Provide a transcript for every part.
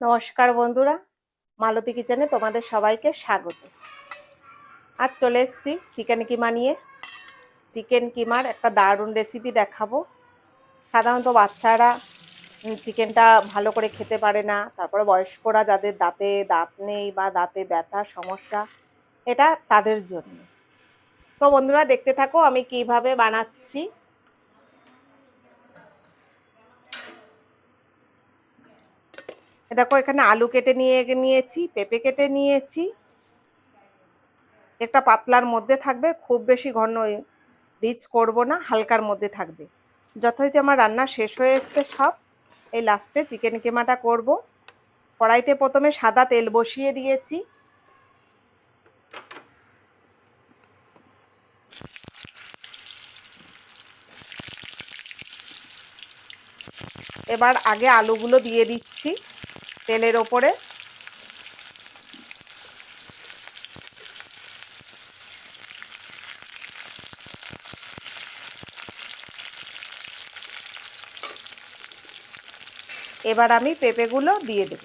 নমস্কার বন্ধুরা, মালতী কিচেনে তোমাদের সবাইকে স্বাগত। আজ চলে এসেছি চিকেন কিমা নিয়ে। চিকেন কিমার একটা দারুণ রেসিপি দেখাবো। সাধারণত বাচ্চারা চিকেনটা ভালো করে খেতে পারে না। তারপরে বয়স্করা যাদের দাঁতে দাঁত নেই বা দাঁতে ব্যথা, সমস্যা, এটা তাদের জন্য। তো বন্ধুরা, দেখতে থাকো আমি কীভাবে বানাচ্ছি। দেখো, এখানে আলু কেটে নিয়ে নিয়েছি, পেঁপে কেটে নিয়েছি। একটা পাতলার মধ্যে থাকবে, খুব বেশি ঘন রিচ করব না, হালকার মধ্যে থাকবে। যথারীতি আমার রান্না শেষ হয়ে এসছে সব। এই লাস্টে চিকেন কেমাটা করব। কড়াইতে প্রথমে সাদা তেল বসিয়ে দিয়েছি। এবার আগে আলুগুলো দিয়ে দিচ্ছি। তেলের ওপরে। এবার আমি পেঁপেগুলো দিয়ে দেব।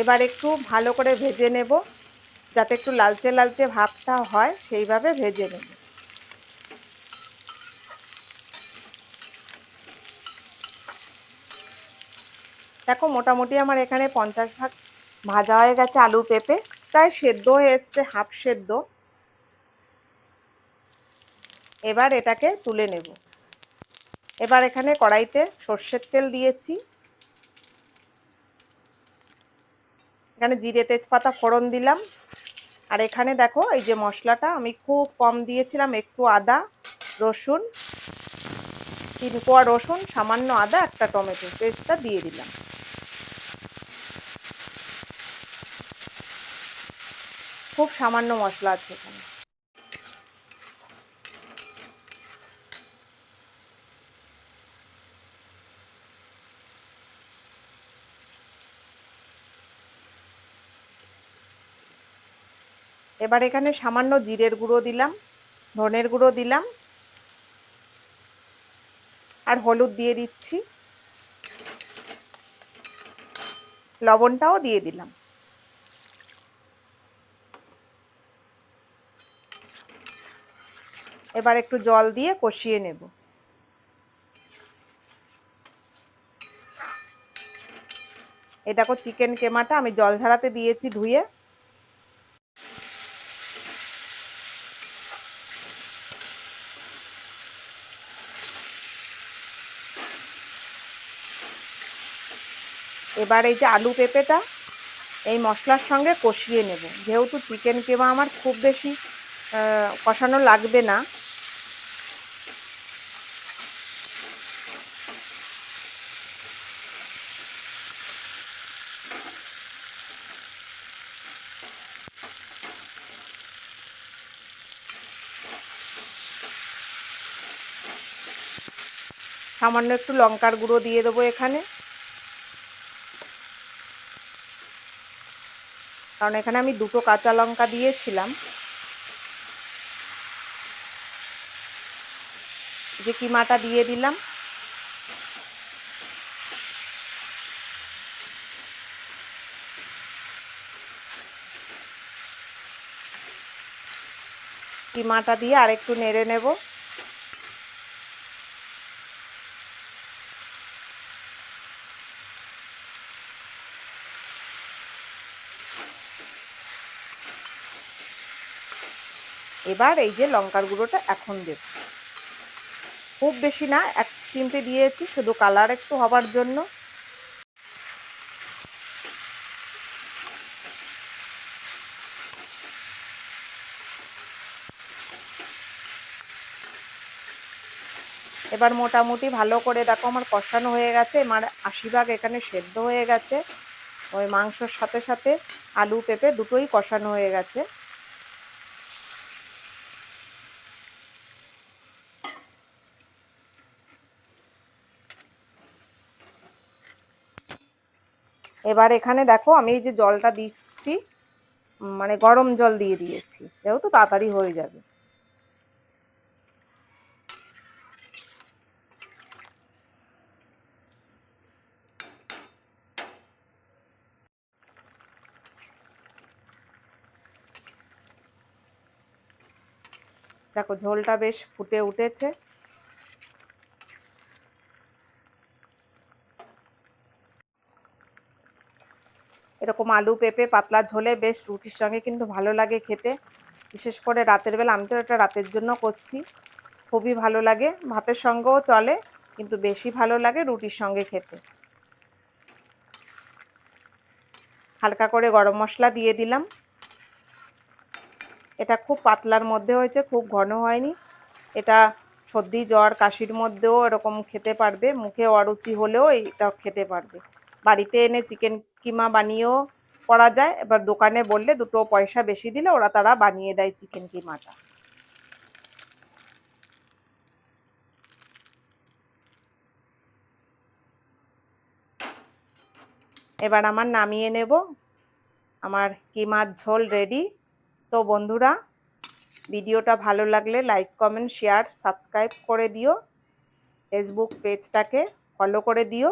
এবার একটু ভালো করে ভেজে নেব, যাতে একটু লালচে লালচে ভাবটা হয়, সেইভাবে ভেজে নেব। দেখো, মোটামুটি আমার এখানে পঞ্চাশ ভাগ ভাজা হয়ে গেছে আলু পেঁপে, প্রায় সেদ্ধ হয়ে এসছে, হাফ সেদ্ধ। এবার এটাকে তুলে নেব। এবার এখানে কড়াইতে সর্ষের তেল দিয়েছি। এখানে জিরে তেজপাতা ফোড়ন দিলাম। আর এখানে দেখো, এই যে মশলাটা আমি খুব কম দিয়েছিলাম, একটু আদা, রসুন, তিন কোয়া রসুন, সামান্য আদা, একটা টমেটো পেস্টটা দিয়ে দিলাম। খুব সামান্য মশলা আছে এখানে। এবার এখানে সামান্য জিরের গুঁড়ো দিলাম, ধনের গুঁড়ো দিলাম, আর হলুদ দিয়ে দিচ্ছি। লবণটাও দিয়ে দিলাম। এবার একটু জল দিয়ে কষিয়ে নেব। এই দেখো, চিকেন কেমাটা আমি জল ঝাড়াতে দিয়েছি ধুয়ে। এবার এই যে আলু পেঁপেটা, এই মশলার সঙ্গে কষিয়ে নেব। যেহেতু চিকেন কেমা আমার খুব বেশি কষানো লাগবে না। সামান্য একটু লঙ্কার গুঁড়ো দিয়ে দেবো এখানে। কারণ এখানে আমি দুটো কাঁচা লঙ্কা দিয়েছিলাম। যে কিমাটা দিয়ে দিলাম। কিমাটা দিয়ে আরেকটু নেড়ে নেব। এবার এই যে লঙ্কার গুঁড়োটা এখন দেব। খুব বেশি না, এক চিমটে দিয়েছি, শুধু কালার একটু হবার জন্য। এবার মোটামুটি ভালো করে দেখো, আমার কষানো হয়ে গেছে। আমার আশি ভাগ এখানে সেদ্ধ হয়ে গেছে। ওই মাংসর সাথে সাথে আলু পেঁপে দুটোই কষানো হয়ে গেছে। এবার এখানে দেখো আমি এই যে জলটা দিচ্ছি মানে গরম জল দিয়ে দিয়েছি যেহেতু তাড়াতাড়ি হয়ে যাবে। দেখো ঝোলটা বেশ ফুটে উঠেছে এরকম আলু পেঁপে, পাতলা ঝোলে বেশ রুটির সঙ্গে কিন্তু ভালো লাগে খেতে। বিশেষ করে রাতের বেলা আমি তো এটা রাতের জন্য করছি। খুবই ভালো লাগে, ভাতের সঙ্গেও চলে, কিন্তু বেশি ভালো লাগে রুটির সঙ্গে খেতে। হালকা করে গরম মশলা দিয়ে দিলাম। এটা খুব পাতলার মধ্যে হয়েছে, খুব ঘন হয়নি। এটা সর্দি, জ্বর, কাশির মধ্যেও এরকম খেতে পারবে। মুখে অরুচি হলেও এটা খেতে পারবে। বাড়িতে এনে চিকেন কিমা বানিয়েও করা যায়। এবার দোকানে বললে দুটো পয়সা বেশি দিলে ওরা তারা বানিয়ে দেয় চিকেন কিমাটা। এবার আমার নামিয়ে নেব। আমার কিমার ঝোল রেডি তো বন্ধুরা, ভিডিওটা ভালো লাগলে লাইক কমেন্ট শেয়ার সাবস্ক্রাইব করে দিও। ফেসবুক পেজটাকে ফলো করে দিও।